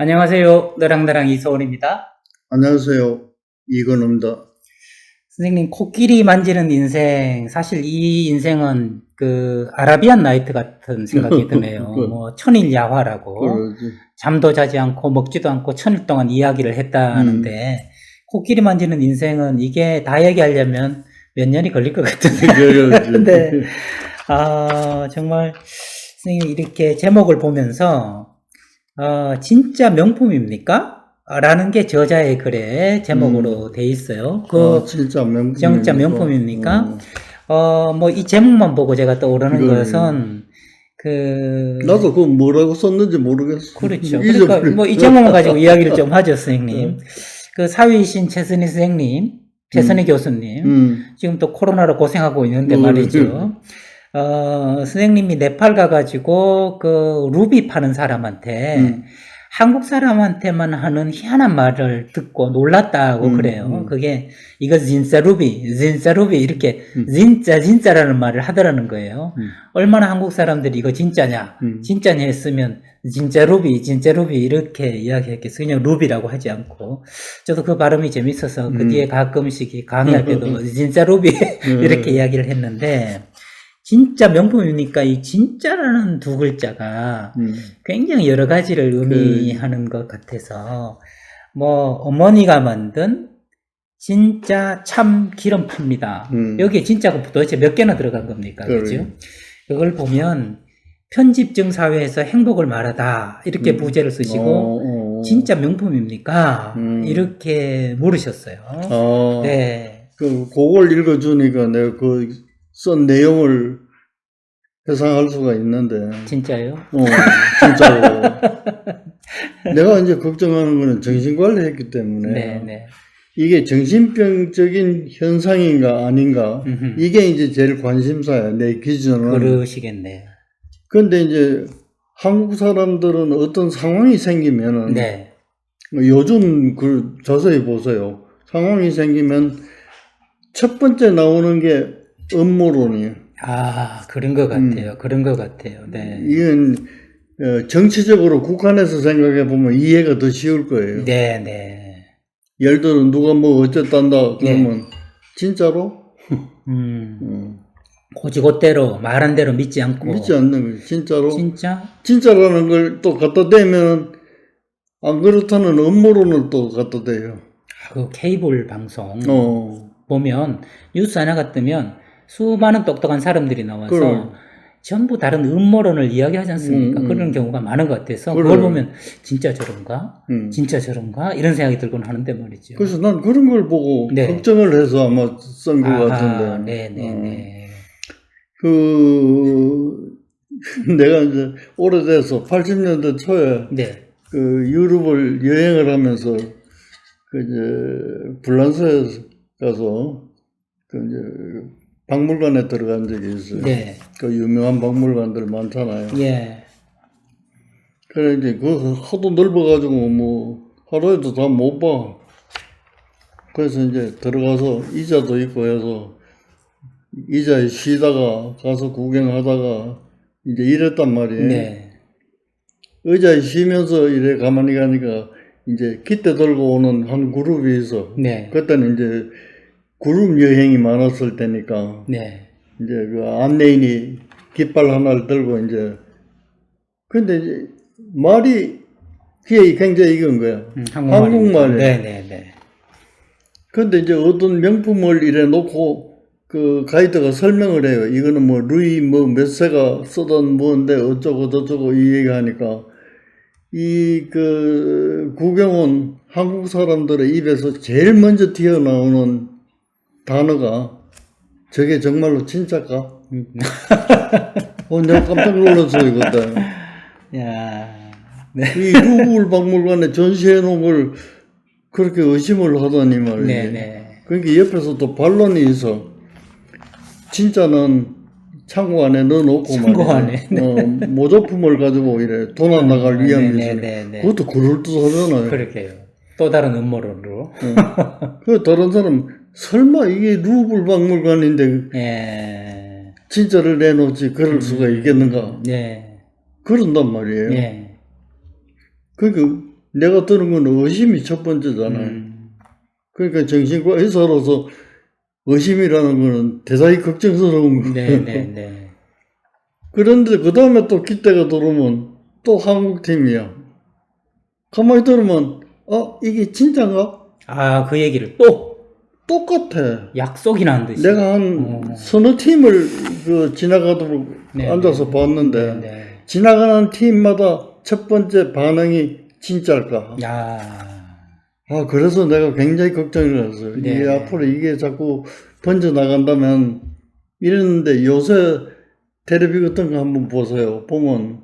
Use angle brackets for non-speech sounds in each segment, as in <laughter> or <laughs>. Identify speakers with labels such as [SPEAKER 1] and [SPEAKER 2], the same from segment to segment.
[SPEAKER 1] 안녕하세요. 너랑나랑 이소원입니다.
[SPEAKER 2] 안녕하세요. 이건우입니다.
[SPEAKER 1] 선생님, 코끼리 만지는 인생, 사실 이 인생은 그 아라비안 나이트 같은 생각이 <laughs> 드네요.
[SPEAKER 2] 그-
[SPEAKER 1] 뭐, 천일 야화라고.
[SPEAKER 2] 그러지.
[SPEAKER 1] 잠도 자지 않고 먹지도 않고 천일 동안 이야기를 했다는데,
[SPEAKER 2] 음.
[SPEAKER 1] 코끼리 만지는 인생은 이게 다 얘기하려면 몇 년이 걸릴 것 같은데. <laughs>
[SPEAKER 2] 그러지. <laughs>
[SPEAKER 1] 네. 아, 정말, 선생님, 이렇게 제목을 보면서, 어, 진짜 명품입니까? 라는 게 저자의 글에 제목으로 돼 있어요. 그,
[SPEAKER 2] 아, 진짜 명품.
[SPEAKER 1] 진짜 명품입니까? 어, 뭐, 이 제목만 보고 제가 떠오르는
[SPEAKER 2] 이거-
[SPEAKER 1] 것은, 그,
[SPEAKER 2] 나도 그거 뭐라고 썼는지 모르겠어.
[SPEAKER 1] 그렇죠. 그러니까 뭐 이 제목만 가지고 <laughs> 이야기를 좀 하죠, 선생님. 그 사위이신 최선희 선생님, 최선희 교수님,
[SPEAKER 2] 음.
[SPEAKER 1] 지금 또 코로나로 고생하고 있는데
[SPEAKER 2] 음,
[SPEAKER 1] 말이죠. 어, 선생님이 네팔 가가지고 그 루비 파는 사람한테
[SPEAKER 2] 음.
[SPEAKER 1] 한국 사람한테만 하는 희한한 말을 듣고 놀랐다고
[SPEAKER 2] 음,
[SPEAKER 1] 그래요.
[SPEAKER 2] 음.
[SPEAKER 1] 그게 이거 진짜 루비, 진짜 루비 이렇게
[SPEAKER 2] 음.
[SPEAKER 1] 진짜 진짜라는 말을 하더라는 거예요.
[SPEAKER 2] 음.
[SPEAKER 1] 얼마나 한국 사람들이 이거 진짜냐,
[SPEAKER 2] 음.
[SPEAKER 1] 진짜냐 했으면 진짜 루비, 진짜 루비 이렇게 이야기했겠어. 그냥 루비라고 하지 않고 저도 그 발음이 재밌어서 그
[SPEAKER 2] 음.
[SPEAKER 1] 뒤에 가끔씩 강의할 때도 진짜 루비
[SPEAKER 2] 음. <laughs>
[SPEAKER 1] 이렇게 이야기를 했는데 진짜 명품이니까 이 진짜라는 두 글자가
[SPEAKER 2] 음.
[SPEAKER 1] 굉장히 여러 가지를 의미하는 것 같아서 뭐 어머니가 만든 진짜 참 기름 팝니다.
[SPEAKER 2] 음.
[SPEAKER 1] 여기에 진짜가 도대체 몇 개나 들어간 겁니까?
[SPEAKER 2] 그래.
[SPEAKER 1] 그죠? 그걸 보면 편집증 사회에서 행복을 말하다 이렇게
[SPEAKER 2] 음.
[SPEAKER 1] 부제를 쓰시고
[SPEAKER 2] 어, 어.
[SPEAKER 1] 진짜 명품입니까?
[SPEAKER 2] 음.
[SPEAKER 1] 이렇게 물으셨어요.
[SPEAKER 2] 아,
[SPEAKER 1] 네.
[SPEAKER 2] 그, 그걸 읽어주니까 내가 그 쓴 내용을 회상할 수가 있는데.
[SPEAKER 1] 진짜요?
[SPEAKER 2] 어, 진짜로. <laughs> 내가 이제 걱정하는 거는 정신관리 했기 때문에.
[SPEAKER 1] 네, 네.
[SPEAKER 2] 이게 정신병적인 현상인가 아닌가.
[SPEAKER 1] 음흠.
[SPEAKER 2] 이게 이제 제일 관심사야, 내 기준은.
[SPEAKER 1] 그러시겠네요.
[SPEAKER 2] 근데 이제 한국 사람들은 어떤 상황이 생기면은
[SPEAKER 1] 네.
[SPEAKER 2] 뭐 요즘 그 자세히 보세요. 상황이 생기면 첫 번째 나오는 게 음모론이에요.
[SPEAKER 1] 아, 그런 것 같아요. 그런 것 같아요. 네.
[SPEAKER 2] 이건 어, 정치적으로 국한에서 생각해 보면 이해가 더 쉬울 거예요.
[SPEAKER 1] 네, 네.
[SPEAKER 2] 예를 들어 누가 뭐 어쨌단다 그러면 진짜로 <laughs>
[SPEAKER 1] 음,
[SPEAKER 2] 어,
[SPEAKER 1] 고지고대로 말한 대로 믿지 않고.
[SPEAKER 2] 믿지 않는 거예요. 진짜로
[SPEAKER 1] 진짜?
[SPEAKER 2] 진짜라는 걸 또 갖다 대면 안 그렇다는 음모론을 또 갖다 대요.
[SPEAKER 1] 그 케이블 방송
[SPEAKER 2] 어,
[SPEAKER 1] 보면 뉴스 하나가 뜨면 수많은 똑똑한 사람들이 나와서
[SPEAKER 2] 그럼.
[SPEAKER 1] 전부 다른 음모론을 이야기하지 않습니까?
[SPEAKER 2] 음, 음.
[SPEAKER 1] 그런 경우가 많은 것 같아서. 그걸 보면 진짜 저런가?
[SPEAKER 2] 음.
[SPEAKER 1] 진짜 저런가? 이런 생각이 들곤 하는데 말이죠.
[SPEAKER 2] 그래서 난 그런 걸 보고
[SPEAKER 1] 네.
[SPEAKER 2] 걱정을 해서 아마 쓴것
[SPEAKER 1] 아하,
[SPEAKER 2] 같은데.
[SPEAKER 1] 네, 네,
[SPEAKER 2] 어.
[SPEAKER 1] 네.
[SPEAKER 2] 그 <laughs> 내가 이제 오래돼서 80년대 초에
[SPEAKER 1] 네.
[SPEAKER 2] 그 유럽을 여행을 하면서 그 이제 불란서에 가서 그 이제 박물관에 들어간 적이 있어요.
[SPEAKER 1] 네.
[SPEAKER 2] 그 유명한 박물관들 많잖아요.
[SPEAKER 1] 예.
[SPEAKER 2] 그래 이제 그 하도 넓어가지고 뭐 하루에도 다 못 봐. 그래서 이제 들어가서 의자도 있고 해서 의자에 쉬다가 가서 구경하다가 이제 이랬단 말이에요.
[SPEAKER 1] 네.
[SPEAKER 2] 의자에 쉬면서 이래 가만히 가니까 이제 기대 들고 오는 한 그룹이 있어.
[SPEAKER 1] 네.
[SPEAKER 2] 그때는 이제 그룹 여행이 많았을 때니까
[SPEAKER 1] 네.
[SPEAKER 2] 이제 그 안내인이 깃발 하나를 들고 이제 근데 이제 말이 그게 굉장히 익은 거야.
[SPEAKER 1] 음,
[SPEAKER 2] 한국말이에요.
[SPEAKER 1] 네, 네, 네.
[SPEAKER 2] 근데 이제 어떤 명품을 이래 놓고 그 가이드가 설명을 해요. 이거는 뭐 루이 뭐 몇 세가 쓰던 뭔데 어쩌고 저쩌고 이 얘기하니까 이 그 구경온 한국 사람들의 입에서 제일 먼저 튀어나오는 단어가 저게 정말로 진짜까?
[SPEAKER 1] 음. <laughs>
[SPEAKER 2] 어, 내가 깜짝 놀랐어요, 그때.
[SPEAKER 1] 야. 네.
[SPEAKER 2] 이 루블 박물관에 전시해 놓은 걸 그렇게 의심을 하더니 말이에요.
[SPEAKER 1] 네, 네.
[SPEAKER 2] 그러니까 옆에서 또 반론이 있어. 진짜는 창고 안에 넣어놓고
[SPEAKER 1] 창고
[SPEAKER 2] 말이야.
[SPEAKER 1] 안에,
[SPEAKER 2] 어, 모조품을 가지고 이래 돈 안 나갈 위험이
[SPEAKER 1] 네,
[SPEAKER 2] 있어.
[SPEAKER 1] 네, 네, 네.
[SPEAKER 2] 그것도 그럴듯하잖아요.
[SPEAKER 1] 그렇게요. 또 다른 음모론으로.
[SPEAKER 2] 어. 그 다른 사람 설마 이게 루블 박물관인데
[SPEAKER 1] 예.
[SPEAKER 2] 진짜를 내놓지 그럴 수가 있겠는가?
[SPEAKER 1] 네.
[SPEAKER 2] 그런단 말이에요.
[SPEAKER 1] 예.
[SPEAKER 2] 그러니까 내가 들은 건 의심이 첫 번째잖아요.
[SPEAKER 1] 음.
[SPEAKER 2] 그러니까 정신과 의사로서 의심이라는 거는 대단히 걱정스러운 거예요.
[SPEAKER 1] 네, 네, 네.
[SPEAKER 2] 그런데 그 다음에 또 기대가 들어오면 또 한국 팀이야. 가만히 들으면 어 이게 진짜인가?
[SPEAKER 1] 아, 그 얘기를 또
[SPEAKER 2] 똑같아.
[SPEAKER 1] 약속이나 한 듯이.
[SPEAKER 2] 내가 한
[SPEAKER 1] 어.
[SPEAKER 2] 서너 팀을 그 지나가도록
[SPEAKER 1] 네,
[SPEAKER 2] 앉아서 봤는데
[SPEAKER 1] 네, 네.
[SPEAKER 2] 지나가는 팀마다 첫 번째 반응이 진짜일까?
[SPEAKER 1] 야.
[SPEAKER 2] 아 그래서 내가 굉장히 걱정을 했어요.
[SPEAKER 1] 네.
[SPEAKER 2] 이게 앞으로 이게 자꾸 번져 나간다면 이랬는데 요새 텔레비 같은 거 한번 보세요. 보면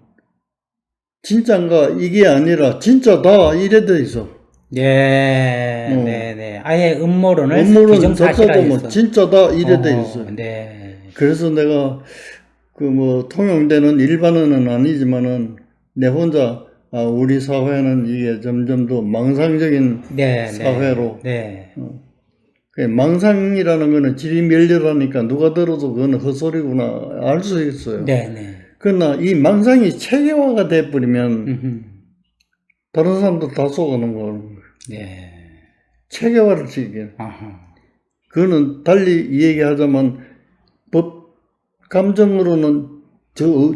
[SPEAKER 2] 진짜인가 이게 아니라 진짜다 이래 돼 있어.
[SPEAKER 1] 네,
[SPEAKER 2] 어.
[SPEAKER 1] 네, 네. 아예 음모론을
[SPEAKER 2] 업무는
[SPEAKER 1] 기정사실화했어.
[SPEAKER 2] 저도 보면 진짜다 이래 돼 있어.
[SPEAKER 1] 어, 네.
[SPEAKER 2] 그래서 내가 그 뭐 통용되는 일반어는 아니지만은 내 혼자 아 우리 사회는 이게 점점 더 망상적인
[SPEAKER 1] 네,
[SPEAKER 2] 사회로.
[SPEAKER 1] 네.
[SPEAKER 2] 그 망상이라는 거는 지리멸렬하니까 누가 들어도 그건 헛소리구나 알 수 있어요.
[SPEAKER 1] 네, 네.
[SPEAKER 2] 그러나 이 망상이 체계화가 돼버리면. 다른 사람들 다 속아는 거예요.
[SPEAKER 1] 네.
[SPEAKER 2] 체계화를.
[SPEAKER 1] 아하.
[SPEAKER 2] 그거는 달리 얘기하자면 법 감정으로는 저 어-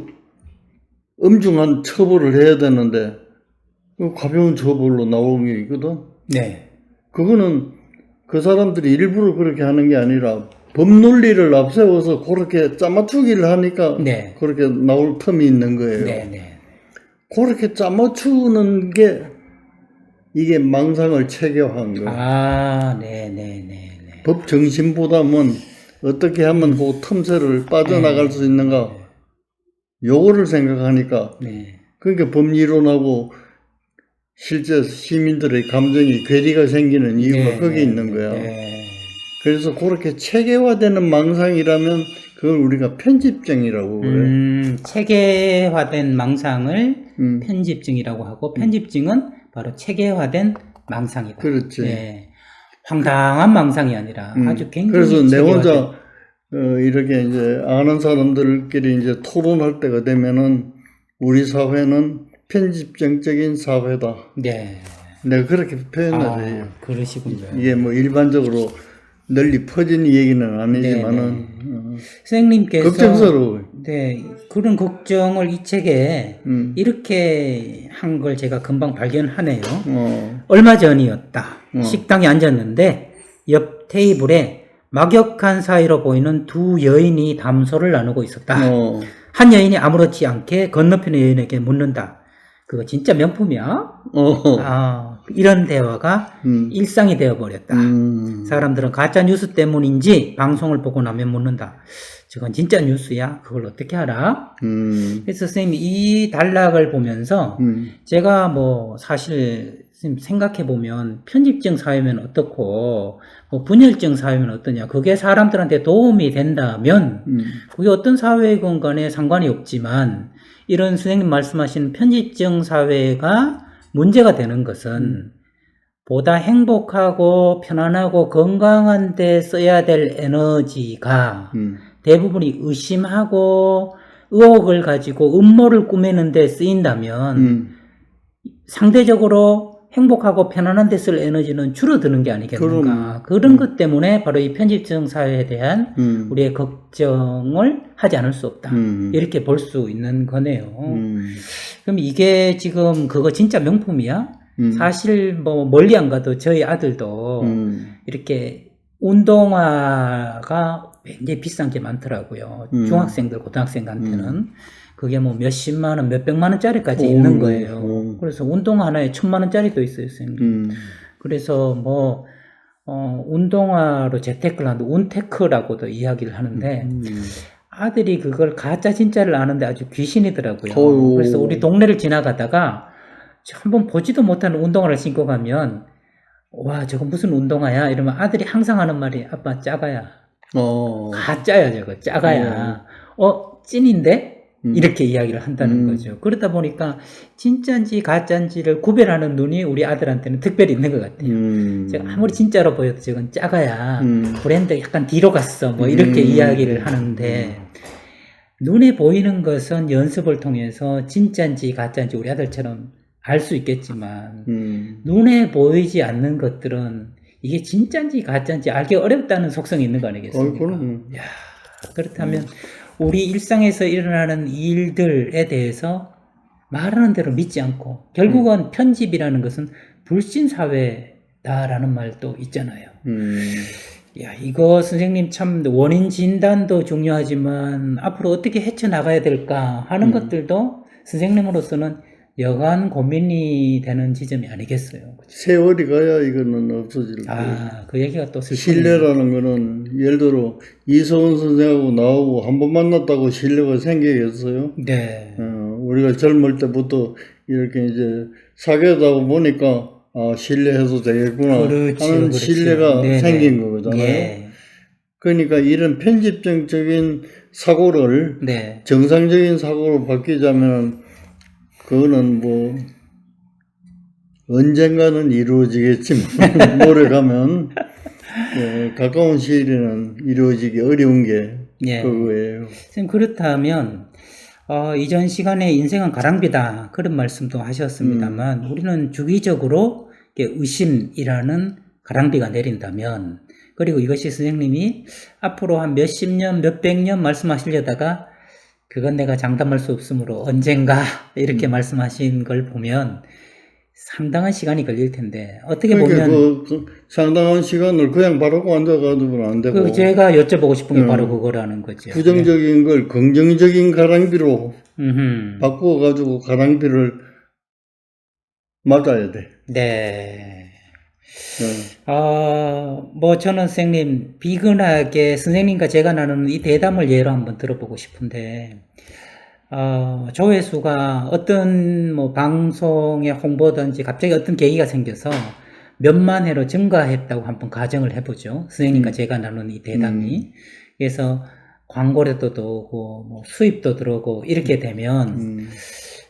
[SPEAKER 2] 엄중한 처벌을 해야 되는데 그 가벼운 처벌로 나오는 게 있거든.
[SPEAKER 1] 네.
[SPEAKER 2] 그거는 그 사람들이 일부러 그렇게 하는 게 아니라 법 논리를 앞세워서 그렇게 짜맞추기를 하니까
[SPEAKER 1] 네.
[SPEAKER 2] 그렇게 나올 틈이 있는 거예요.
[SPEAKER 1] 네, 네.
[SPEAKER 2] 그렇게 짜맞추는 게 이게 망상을 체계화한 거예요.
[SPEAKER 1] 아, 네, 네, 네, 네.
[SPEAKER 2] 법 정신보다는 어떻게 하면 그 틈새를 빠져나갈 수 있는가 요거를 생각하니까
[SPEAKER 1] 네.
[SPEAKER 2] 그러니까 법리론하고 실제 시민들의 감정이 괴리가 생기는 이유가
[SPEAKER 1] 네,
[SPEAKER 2] 거기
[SPEAKER 1] 네,
[SPEAKER 2] 있는 거야.
[SPEAKER 1] 네.
[SPEAKER 2] 그래서 그렇게 체계화되는 망상이라면 그걸 우리가 편집증이라고 그래.
[SPEAKER 1] 음, 체계화된 망상을
[SPEAKER 2] 음,
[SPEAKER 1] 편집증이라고 하고 편집증은 바로 체계화된 망상이다.
[SPEAKER 2] 그렇지.
[SPEAKER 1] 네. 황당한 망상이 아니라
[SPEAKER 2] 음,
[SPEAKER 1] 아주 굉장히
[SPEAKER 2] 그래서 내 혼자 어, 이렇게 이제 아는 사람들끼리 이제 토론할 때가 되면은 우리 사회는 편집증적인 사회다.
[SPEAKER 1] 네.
[SPEAKER 2] 내가 그렇게 표현을 해요.
[SPEAKER 1] 아, 그러시군요.
[SPEAKER 2] 이게 뭐 일반적으로 널리 퍼진 얘기는 아니지만은
[SPEAKER 1] 네,
[SPEAKER 2] 어,
[SPEAKER 1] 선생님께서
[SPEAKER 2] 걱정스러워.
[SPEAKER 1] 네, 그런 걱정을 이 책에
[SPEAKER 2] 음.
[SPEAKER 1] 이렇게 한 걸 제가 금방 발견하네요.
[SPEAKER 2] 어,
[SPEAKER 1] 얼마 전이었다.
[SPEAKER 2] 어.
[SPEAKER 1] 식당에 앉았는데 옆 테이블에 막역한 사이로 보이는 두 여인이 담소를 나누고 있었다.
[SPEAKER 2] 어,
[SPEAKER 1] 한 여인이 아무렇지 않게 건너편의 여인에게 묻는다. 그거 진짜 명품이야?
[SPEAKER 2] 어,
[SPEAKER 1] 아, 이런 대화가
[SPEAKER 2] 음,
[SPEAKER 1] 일상이 되어버렸다.
[SPEAKER 2] 음,
[SPEAKER 1] 사람들은 가짜 뉴스 때문인지 방송을 보고 나면 묻는다. 저건 진짜 뉴스야? 그걸 어떻게 알아?
[SPEAKER 2] 음,
[SPEAKER 1] 그래서 선생님이 이 단락을 보면서
[SPEAKER 2] 음,
[SPEAKER 1] 제가 뭐 사실 선생님 생각해 보면 편집증 사회면 어떻고 뭐 분열증 사회면 어떠냐 그게 사람들한테 도움이 된다면
[SPEAKER 2] 음,
[SPEAKER 1] 그게 어떤 사회건 간에 상관이 없지만 이런 선생님 말씀하신 편집증 사회가 문제가 되는 것은 보다 행복하고 편안하고 건강한 데 써야 될 에너지가
[SPEAKER 2] 음,
[SPEAKER 1] 대부분이 의심하고 의혹을 가지고 음모를 꾸미는 데 쓰인다면
[SPEAKER 2] 음.
[SPEAKER 1] 상대적으로 행복하고 편안한 데 쓸 에너지는 줄어드는 게 아니겠는가. 그런
[SPEAKER 2] 음.
[SPEAKER 1] 것 때문에 바로 이 편집증 사회에 대한
[SPEAKER 2] 음,
[SPEAKER 1] 우리의 걱정을 하지 않을 수 없다.
[SPEAKER 2] 음,
[SPEAKER 1] 이렇게 볼 수 있는 거네요.
[SPEAKER 2] 음,
[SPEAKER 1] 그럼 이게 지금 그거 진짜 명품이야?
[SPEAKER 2] 음,
[SPEAKER 1] 사실 뭐 멀리 안 가도 저희 아들도
[SPEAKER 2] 음,
[SPEAKER 1] 이렇게 운동화가 굉장히 비싼 게 많더라고요.
[SPEAKER 2] 음.
[SPEAKER 1] 중학생들, 고등학생한테는. 그게 뭐 몇십만 원, 몇백만 원짜리까지
[SPEAKER 2] 오,
[SPEAKER 1] 있는 거예요.
[SPEAKER 2] 오.
[SPEAKER 1] 그래서 운동화 하나에 천만 원짜리도 있어요, 선생님.
[SPEAKER 2] 음,
[SPEAKER 1] 그래서 뭐, 어, 운동화로 재테크를 하는데, 운테크라고도 이야기를 하는데,
[SPEAKER 2] 음.
[SPEAKER 1] 아들이 그걸 가짜 진짜를 아는데 아주 귀신이더라고요.
[SPEAKER 2] 어휴.
[SPEAKER 1] 그래서 우리 동네를 지나가다가 한번 보지도 못하는 운동화를 신고 가면 와 저거 무슨 운동화야 이러면 아들이 항상 하는 말이 아빠 작아야
[SPEAKER 2] 어,
[SPEAKER 1] 가짜야 저거 작아야 어 찐인데
[SPEAKER 2] 음.
[SPEAKER 1] 이렇게 이야기를 한다는
[SPEAKER 2] 음.
[SPEAKER 1] 거죠. 그러다 보니까 진짜인지 가짜인지를 구별하는 눈이 우리 아들한테는 특별히 있는 것 같아요.
[SPEAKER 2] 음,
[SPEAKER 1] 제가 아무리 진짜로 보여도 저건 작아야
[SPEAKER 2] 음.
[SPEAKER 1] 브랜드 약간 뒤로 갔어 뭐 이렇게
[SPEAKER 2] 음.
[SPEAKER 1] 이야기를 하는데 눈에 보이는 것은 연습을 통해서 진짜인지 가짜인지 우리 아들처럼 알 수 있겠지만
[SPEAKER 2] 음.
[SPEAKER 1] 눈에 보이지 않는 것들은 이게 진짜인지 가짜인지 알기 어렵다는 속성이 있는 거
[SPEAKER 2] 어,
[SPEAKER 1] 아니겠습니까?
[SPEAKER 2] 그럼.
[SPEAKER 1] 야, 그렇다면 우리 일상에서 일어나는 일들에 대해서 말하는 대로 믿지 않고 결국은
[SPEAKER 2] 음.
[SPEAKER 1] 편집이라는 것은 불신 사회다라는 말도 있잖아요.
[SPEAKER 2] 음.
[SPEAKER 1] 야, 이거 선생님 참 원인 진단도 중요하지만 앞으로 어떻게 헤쳐 나가야 될까 하는
[SPEAKER 2] 음.
[SPEAKER 1] 것들도 선생님으로서는 여간 고민이 되는 지점이 아니겠어요. 그죠?
[SPEAKER 2] 세월이 가야 이거는 없어질 거예요.
[SPEAKER 1] 아, 그 얘기가 또.
[SPEAKER 2] 신뢰라는 거는 예를 들어 이성훈 선생하고 나하고 한 번 만났다고 신뢰가 생기겠어요?
[SPEAKER 1] 네.
[SPEAKER 2] 어, 우리가 젊을 때부터 이렇게 이제 사귀다 보니까 아, 신뢰해도 되겠구나
[SPEAKER 1] 그렇지요,
[SPEAKER 2] 하는
[SPEAKER 1] 그렇지요.
[SPEAKER 2] 신뢰가
[SPEAKER 1] 네네.
[SPEAKER 2] 생긴 거잖아요.
[SPEAKER 1] 예.
[SPEAKER 2] 그러니까 이런 편집적인 사고를
[SPEAKER 1] 네.
[SPEAKER 2] 정상적인 사고로 바뀌자면 그거는 뭐 언젠가는 이루어지겠지만 <laughs> 노력하면 예, 가까운 시일에는 이루어지기 어려운 게
[SPEAKER 1] 예.
[SPEAKER 2] 그거예요.
[SPEAKER 1] 선생님, 그렇다면, 어, 이전 시간에 인생은 가랑비다. 그런 말씀도 하셨습니다만,
[SPEAKER 2] 음.
[SPEAKER 1] 우리는 주기적으로 의심이라는 가랑비가 내린다면, 그리고 이것이 선생님이 앞으로 한 몇십 년, 몇백 년 말씀하시려다가, 그건 내가 장담할 수 없으므로 언젠가 <laughs> 이렇게
[SPEAKER 2] 음.
[SPEAKER 1] 말씀하신 걸 보면 상당한 시간이 걸릴 텐데, 어떻게
[SPEAKER 2] 그러니까
[SPEAKER 1] 보면,
[SPEAKER 2] 그, 그 상당한 시간을 그냥 바라고 앉아가지고는 안 되고
[SPEAKER 1] 그 제가 여쭤보고 싶은 게
[SPEAKER 2] 음.
[SPEAKER 1] 바로 그거라는 거죠.
[SPEAKER 2] 부정적인 걸 긍정적인 가랑비로
[SPEAKER 1] 네. 음흠.
[SPEAKER 2] 바꾸어가지고 가랑비를 맞아야 돼.
[SPEAKER 1] 네.
[SPEAKER 2] 어.
[SPEAKER 1] 어, 뭐 저는 선생님 비근하게 선생님과 제가 나누는 이 대담을 예로 한번 들어보고 싶은데 어, 조회수가 어떤 뭐 방송의 홍보든지 갑자기 어떤 계기가 생겨서 몇만 회로 증가했다고 한번 가정을 해보죠. 선생님과
[SPEAKER 2] 음.
[SPEAKER 1] 제가 나누는 이 대담이. 그래서 광고료도 들어오고 뭐 수입도 들어오고 이렇게 되면
[SPEAKER 2] 음.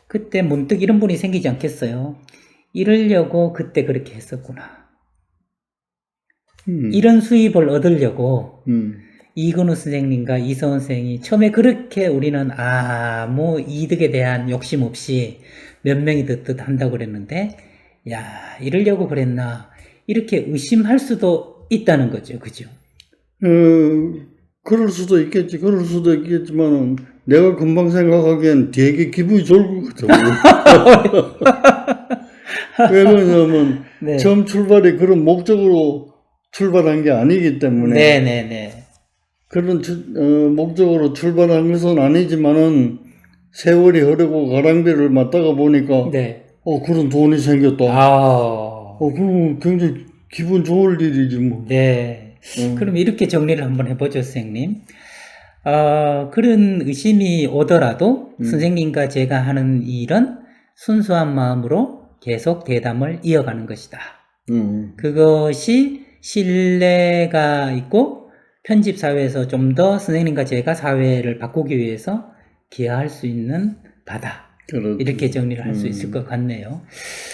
[SPEAKER 1] 그때 문득 이런 분이 생기지 않겠어요? 이러려고 그때 그렇게 했었구나.
[SPEAKER 2] 음.
[SPEAKER 1] 이런 수입을 얻으려고
[SPEAKER 2] 음.
[SPEAKER 1] 이근우 선생님과 이서원 선생이 처음에 그렇게 우리는 아무 이득에 대한 욕심 없이 몇 명이 듣듯 한다고 그랬는데 야 이러려고 그랬나 이렇게 의심할 수도 있다는 거죠 그죠
[SPEAKER 2] 어, 그럴 수도 있겠지. 그럴 수도 있겠지만 내가 금방 생각하기엔 되게 기분이 좋을 것 같아. 왜 그러냐면
[SPEAKER 1] 네.
[SPEAKER 2] 처음 출발이 그런 목적으로 출발한 게 아니기 때문에
[SPEAKER 1] 네네네
[SPEAKER 2] 그런 주- 어, 목적으로 출발한 것은 아니지만은 세월이 흐르고 가랑비를 맞다가 보니까
[SPEAKER 1] 네.
[SPEAKER 2] 어 그런 돈이 생겼다.
[SPEAKER 1] 아,
[SPEAKER 2] 어 그럼 굉장히 기분 좋을 일이지 뭐.
[SPEAKER 1] 네.
[SPEAKER 2] 어.
[SPEAKER 1] 그럼 이렇게 정리를 한번 해보죠, 선생님. 어, 그런 의심이 오더라도
[SPEAKER 2] 음.
[SPEAKER 1] 선생님과 제가 하는 일은 순수한 마음으로 계속 대담을 이어가는 것이다.
[SPEAKER 2] 음.
[SPEAKER 1] 그것이 신뢰가 있고 편집 사회에서 좀 더 선생님과 제가 사회를 바꾸기 위해서 기여할 수 있는 바다.
[SPEAKER 2] 그렇-
[SPEAKER 1] 이렇게 정리를 할수
[SPEAKER 2] 음.
[SPEAKER 1] 있을 것 같네요.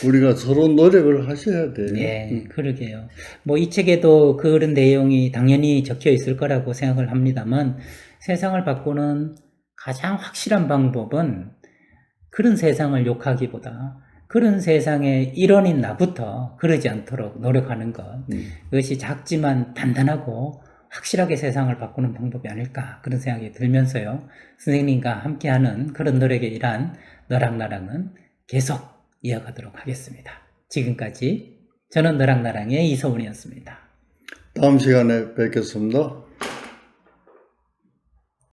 [SPEAKER 2] 우리가 서로 노력을 하셔야 돼.
[SPEAKER 1] 네, 그러게요. 뭐 이 책에도 그런 내용이 당연히 적혀 있을 거라고 생각을 합니다만 세상을 바꾸는 가장 확실한 방법은 그런 세상을 욕하기보다 그런 세상의 일원인 나부터 그러지 않도록 노력하는 것.
[SPEAKER 2] 음.
[SPEAKER 1] 그것이 작지만 단단하고 확실하게 세상을 바꾸는 방법이 아닐까 그런 생각이 들면서요. 선생님과 함께하는 그런 노력의 일환 너랑 나랑은 계속 이어가도록 하겠습니다. 지금까지 저는 너랑 나랑의 이서훈이었습니다.
[SPEAKER 2] 다음 시간에 뵙겠습니다.